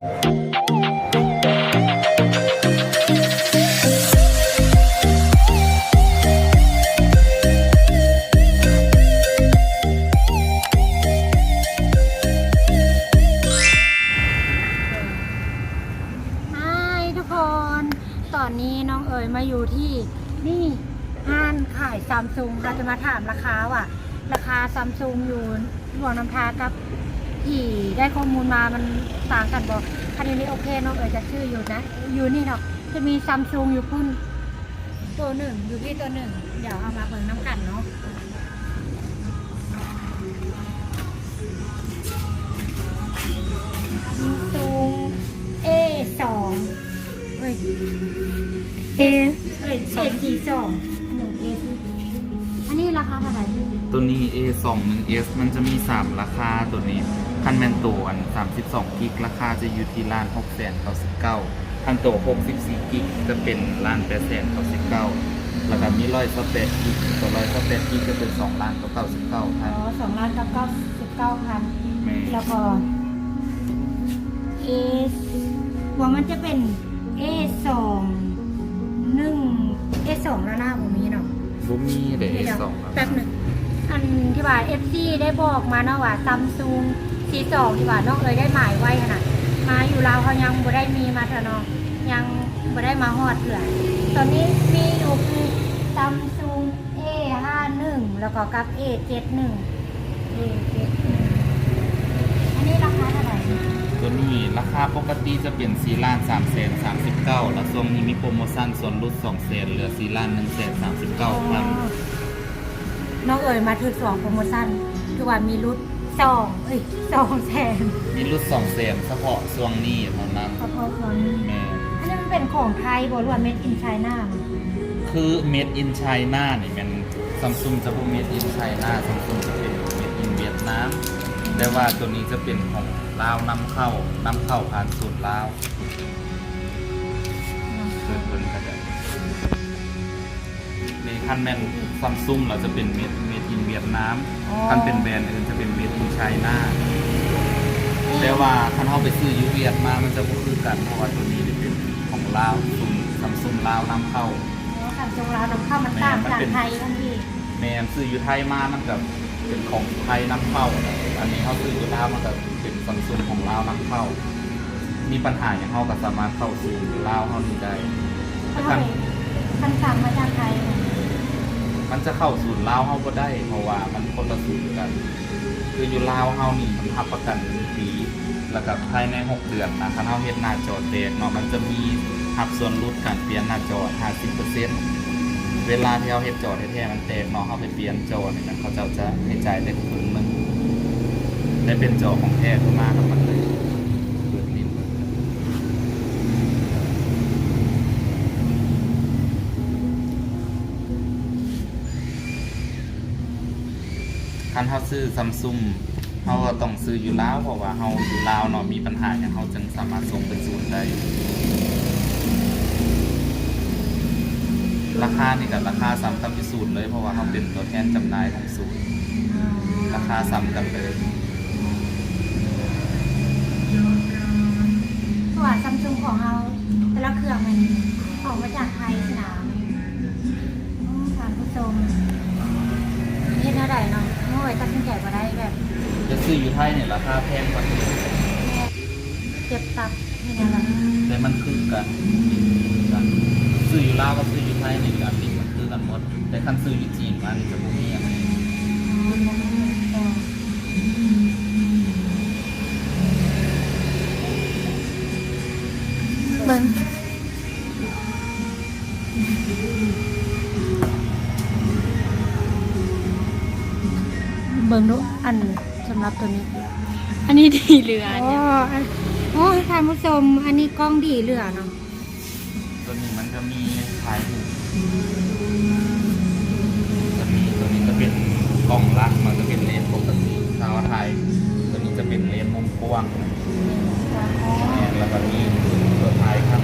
ฮายทุกคน ตอนนี้น้องเอ๋ยมาอยู่ที่นี่ห้านขายซัมซุงค่ะจะมาถามราคาว่ะ ราคาซัมซุงอยู่หลวงน้ำทากับ ที่ได้ข้อมูลมามันต่างกันบอกคันนี้โอเคน้องเอ๋ยจะชื่ออยู่นะ อยู่นี่เนาะจะมีซัมซุงอยู่พุ่นตัวหนึ่งอยู่ที่ตัวหนึ่งเดี๋ยวเอามาเบิ่งน้ำกันเนาะซัมซุง A สองเฮ้ย เอ เอ้ยเอจีสองหนึ่งเออันนี้ราคาเท่าไหร่พี่ ตัวนี้ A21S มันจะมี 3 ราคาตัวนี้ คันแมนโตอัน 32 กิก ราคาจะอยู่ที่ล้าน6แสน99คันโต 64 กิก จะเป็นล้าน8แสน99แล้วก็มีร้อยสเปดกิกตัวร้อยสเปดกิกจะเป็น2ล้าน99พันอ๋อสองล้านเก้าเก้าสิบเก้าพันแม่แล้วก็ A หัวมันจะเป็น A สองหนึ่ง A สองแล้วหน้าผมมีเนาะ บุมีเดเดี๋ยว A2 แป๊บหนึ่งอันที่ว่า FC ได้บอกมาเนาะว่าซัมซุง C2 ที่ว่าน้องเอ๋ยได้หมายไว้ขนาดมาอยู่ลาวเขายังบ่ได้มีมาเถอะเนาะยังบ่ได้มาฮอดเถื่อตอนนี้มีอยู่คือซัมซุง A51 แล้วก็กับ A71 A71 อันนี้ราคาเท่าไหร่ตัวนี้ราคาปกติจะเป็น4ล้าน3แสน39แล้วช่วงนี้มีโปรโมชั่นส่วนลด2แสนเหลือ4ล้าน1แสน39พันน้องเอ๋ยมาถึงสองโปรโมชั่นคือว่ามีรุด สองเอ้ยสองแสนมีลด2แสนเฉพาะช่วงนี้เท่านั้นเฉพาะคนนี้แม่อันนี้มันเป็นของไทยบอกว่า made in China คือ made in China นี่มันซัมซุงจะเป็น made in China ซัมซุงจะเป็น made in เวียดนามแต่ว่าตัวนี้จะเป็นของลาวนำเข้านำเข้าผ่านสูตรลาวเปิดเปิดก็ได้ในคันแมนซัมซุงเราจะเป็น made made in เวียดนามอ๋อ คันเป็นแบรนด์อื่นจะเป็น made in China แต่ว่าคันเข้าไปซื้ออยูเวียดมา มันจะบ่คือกันเพราะว่าตัวนี้เป็นของลาวซุมซัมซุงลาวนำเข้าเพราะการจงเรานำเข้ามันตามจากไทยทันทีแมนซื้ออยู่ไทยมามันกับเป็นของไทยนำเข้า อันนี้เขาซื้ออยู่ลาวมันก็เป็นซัมซุงของลาวนำเข้า มีปัญหาอย่างเขาก็สามารถเข้าสู่ลาวเขานี้ได้แต่ถ้าคันคันสั่งมาจากไทย มันจะเข้าสู่ลาวเขาก็ได้เพราะว่ามันคนละสูตรกัน คืออยู่ลาวเขานี่มันทับประกันหนึ่งปี แล้วก็ภายในหกเดือนนะคันเขาเฮ็ดหน้าจอแตกเนาะมันจะมีหักส่วนลดการเปลี่ยนหน้าจอ 50%เวลาที่เขาเฮ็ดจอแท้ๆมันแตกเนาะเขาไปเปลี่ยนจอเนี่ยนเขาจะจะให้จ่ายได้ครึ่งหนึงได้เป็นจอของแท้ขึ้นมาครับมันเลยเปิดลิ้น คันเขาซื้อซัมซุงเขาก็ต้องซื้ออยู่ลาวเพราะว่าเขาอยู่ลาวเนาะมีปัญหาอย่างเขาจึงสามารถส่งเป็นศูนย์ได้ราคานี่กับราคาซ้ำกับที่ศูนย์เลยเพราะว่าเขาเป็นตัวแทนจำหน่ายของศูนย์ราคาซ้ำกันเลยส่วนซัมซุงของเราแต่ละเครื่องมันของมาจากไทยสนามอืมท่านผู้ชมเฮ็ดเท่าไรเนาะ โอ้ยตัดสินใจบ่ได้แบบจะซื้ออยู่ไทยเนี่ยราคาแพงกว่านี้เจ็บตับนี่นะล่ะแต่มันคือกันกัน ซื้ออยู่ลาวกับซื้ออยู่ไทยนี่อันนี้มันคือกันหมด แต่คันซื้ออยู่จีนมันจะบ่มีอะไรเบิ่ง เบิ่งดูอันสำหรับตัวนี้ อันนี้ดีเหลืออ๋อเนี่ยอันโอ้ท่านผู้ชมอันนี้กล้องดีเหลือเนาะตัวนี้มันจะมีถ่ายรูปตัวนี้ตัวนี้จะเป็นกล้องลักมันจะเป็นเลนส์ปกติถ้าว่าถ่ายตัวนี้จะเป็นเลนส์มุมกว้าง อ๋อ แล้วก็มีตัวท้ายข้าง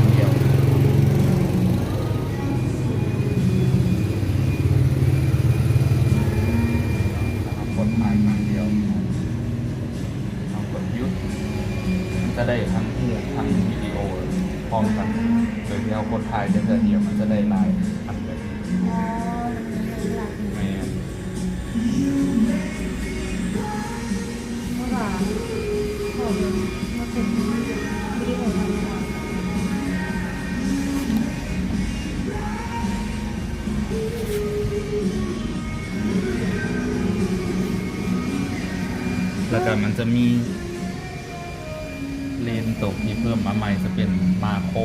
จะได้ทั้งหูทางวิดีโอพร้อมกันโดยที่เรากดถ่ายได้เพื่อเดียวมันจะได้ลายอันเลยอ๋อมันมียอย่างแม่นเพราะว่าผมมาเป็นวิดีโอธรรมดาแล้วก็มันจะมี ตกที่เพิ่มมาใหม่จะเป็นมาโคร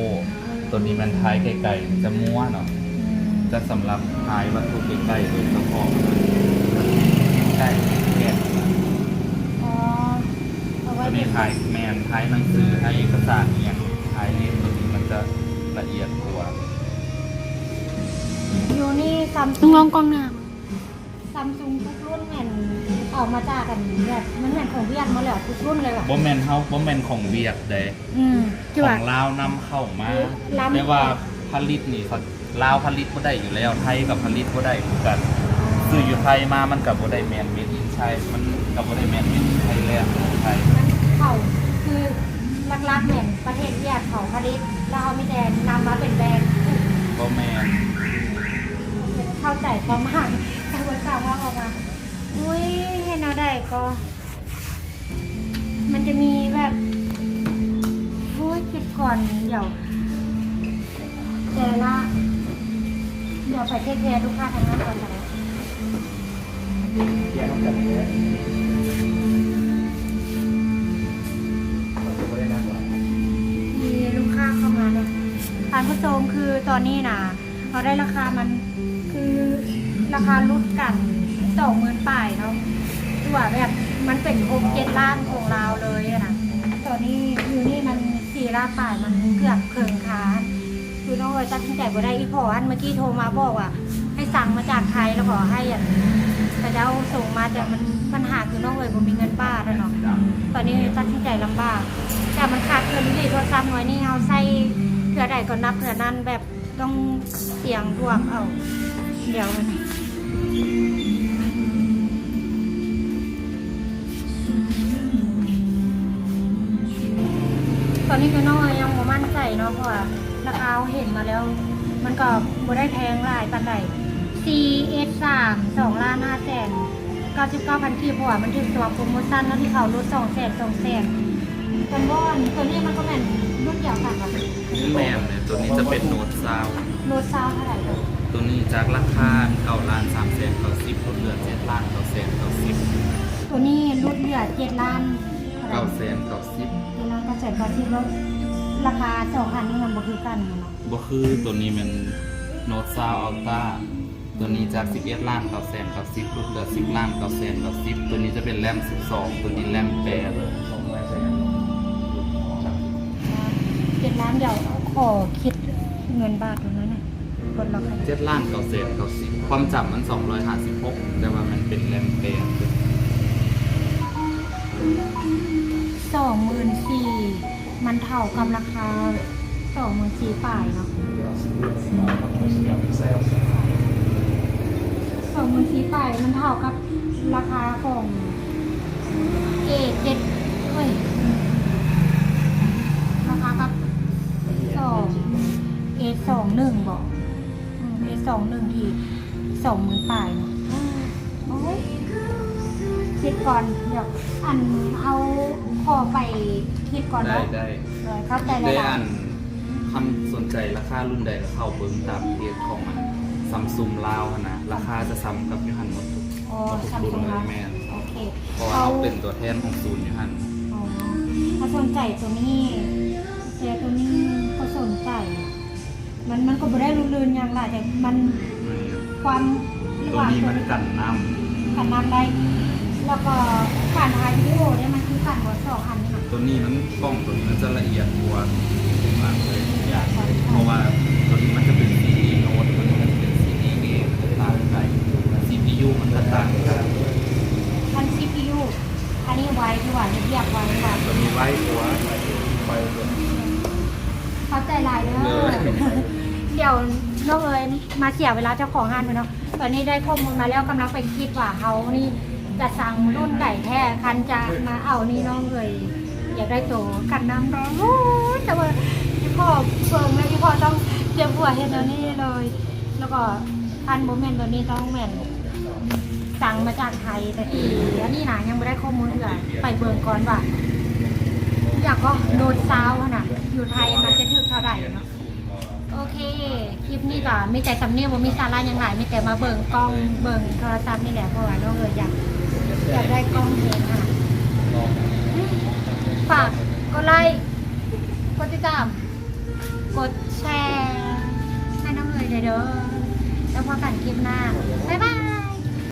ตัวนี้มันท้ายไกลๆจะม้วนเนาะอืมจะสำหรับท้ายวัตถุใกล้ๆโดยเฉพาะใกล้แก่อ๋อเอาไว้จะมีเป็นท้ายแมนท้ายหนังสือท้ายเอกสารเนี่ยท้ายเลนส์ตัวนี้มันจะละเอียดกว่าอยู่นี่ซัมต้ซุองงลองกล้องหน้าซัมซุงทุกรุ่นแม่น ออกมาจากกันแบบมันเหมือนของเวียดมาเลยอะทุกรุ่นเลยว่ะ บ่แมนเฮาบ่แมนของเวียดเด้อืมขจั่วองลาวนำเข้ามาลำแต่ว่าผลิตนี่เขาลาวผลิตบ่ได้อยู่แล้ว ไทยกับผลิตบ่ได้เหมือนกันซื้ออยู่ไทยมามันกับบ่ได้แมนเมดอินไทยมันกับบ่ได้แมนเมดอินไทยแลนด์ของไทยมันเขาคือลักๆเหมือนประเทศเวียดเขาผลิตแล้วเขาไม่แดนนำมาเป็นแบรนด์บ่แมนเข้าใจประมาณแต่ว่าสาวว่าออกมา อุ้ยเห็นเอาได้ก็มันจะมีแบบโอ้ยคิดก่อนเดี๋ยวแต่ละเดี๋ยวไปเทคแคร์ลูกค้าทางนั้นก่อนนะแยกกันเลยไม่ได้นะมีลูกค้าเข้ามาเนี่ยทานผู้ชมคือตอนนี้นะเขาได้ราคามันคือราคาลดกัน สองหมื่นป่ายเนาะตัวาแบบมันเป็นโครงเจ็ดล้านของเราเลยอะนะตอนนี้อยู่นี่มันสี่ล้านป่ายมันเกือบเคิงค้าคือน้องเอ๋ยตัดสินใจบ่ได้อีพออันเมื่อกี้โทรมาบอกว่า ให้สั่งมาจากไทยแล้วขอให้อะแต่เจ้าส่งมาแต่มันปัญหาคือน้องเอ๋ยผมมีเงินบ้าแล้วเนาะตอนนี้ตัดสินใจลำบาก แต่มันขาดเงินที่โทรศัพท์น้อยนี่เอาใส่เผื่อใดก็นับเผื่อนั้นแบบต้องเสียงรวมเอา เดี๋ยวมัน ตอนนี้ก็น้อยยังบ่มั่นใจเนาะเพราะว่าราคาเห็นมาแล้ว มันก็บ่ได้แพงหลายปานใด CS 3 2ล้าน5แสน99พันกีบเพราะว่ามันถึงตัวโปรโมชั่นแล้วที่เขาลด2แสน2แสนกันว่าตัวนี้มันก็แม่นรุ่นเดียวกันว่ะแมนเลยตัวนี้จะเป็นโน้ตซาวลดซาวเท่าไหร่ตัวตัวนี้จากราคาเก้าล้านสามแสนเก้าสิบลดเหลือเจ็ดล้านเก้าแสนเก้าสิบตัวนี้ลดเหลือ7ล้านเก้าแสนเก้าสิบเจ็ดล้านเก้าแสนเก้าสิบ แล้วราคาสองคันนี้มันบ่คือกันเนาะบ่คือตัวนี้มันโน้ตซาวอัลต้าตัวนี้จากสิบเอ็ดล้านเก้าแสนเก้าสิบลดเหลือสิบล้านเก้าแสนเก้าสิบตัวนี้จะเป็นแรมสิบสองตัวนี้แรมแปดสองร้อยแสนเจ็ดล้านเดี๋ยวขอคิดเงินบาทตรงนั้นน่ะกดราคาเจ็ดล้านเก้าแสนเก้าสิบความจำมันสองร้อยห้าสิบหกแต่ว่ามันเป็นแรมแปด สองหมื่นสี่มันเท่ากับราคาสองหมื่นสี่ป่ายเนาะสองหมื่นสี่ป่ายมันเท่ากับราคาของเอเจ็ดเฮ้ยราคากับสองเอสองหนึ่งบอกเอสองหนึ่งทีสองหมื่นป่ายเนาะโอ้ย คิดก่อนเดี๋ยวอันเอาขอไปคิดก่อนได้เนาะได้เลยเข้าใจได้แล้วอันคำสนใจราคารุ่นใดก็เข้าเบิ้งตามเพจของมันซัมซุงลาวหั้นนะราคาจะซ้ำกับยูฮันหมดทุกอ๋อหมดทุกซัมรุ่นซุงเลแล้ยวแม่นโอเคเพราะว่าเราเป็นตัวแทนของศูนย์ยูฮันอ๋อถ้าสนใจตัวนี้แต่ตัวนี้ก็สนใจ มันมันก็ไม่ได้รุนแรงอย่างไรแต่มันความเรียกตัวว่านี้มันกันน้การนำได้ แล้วก็การถ่ายวิดีโอเนี่ยมันคือการบดสองอันนี่นะำตัวนี้มันกล้องตัวนี้มันจะละเอียดกว่าหลังเลยอย่างเพราะว่าตัวนี้มันจะเป็น CD โน้ตตัวนี้มันจะเป็น CD เกมต่างกัน CPU มันจะต่างกันอัน CPU อันนี้ไว้ที่ว่าเรียบไว้ค่ะตัวนี้ไว้หัวไว้หัวเข้าใจหลายเด้เลอยเดี๋ยวน้องเอ๋ยมาเสียเวลาเจ้าของงานไปเนาะตอนนี้ได้ข้อมูลมาแล้วกำลังไปคิดว่าเขานี่ จะสั่งรุ่นไหนแท้คันจะมาเอานี่น้องเอ๋ยอยากได้ตัวกันน้ำร้อนโอ้ยแต่ว่าพี่พ่อเฟิงแล้วพี่พ่อต้องเตรียมหัวเฮ็ดแล้วนี่เลย แล้วก็พันโมเมนต์ตัวนี้ต้องแม่นสั่งมาจากไทยแต่ทีอันนี้นะยังไม่ได้ข้อมูลเถื่อไปเบิงก่อนว่าอยากก็โดนซาวขนาดอยู่ไทยมันจะถึกเท่าไหร่เนาะโอเค คลิปนี้ก็มีแต่สำเนียงว่ามีสาระอย่างไรมีแต่มาเบิ่งกล้องเบิ่งโทรศัพท์นี่แหละเพราะว่าน้องเอ๋ยอยาก อยากได้กล้องเอค่ะฝากกดไลค์ กดติดตาม กดแชร์ให้น้องเอ๋ยเด้อแล้วพอกันคลิปหน้า บ๊ายบาย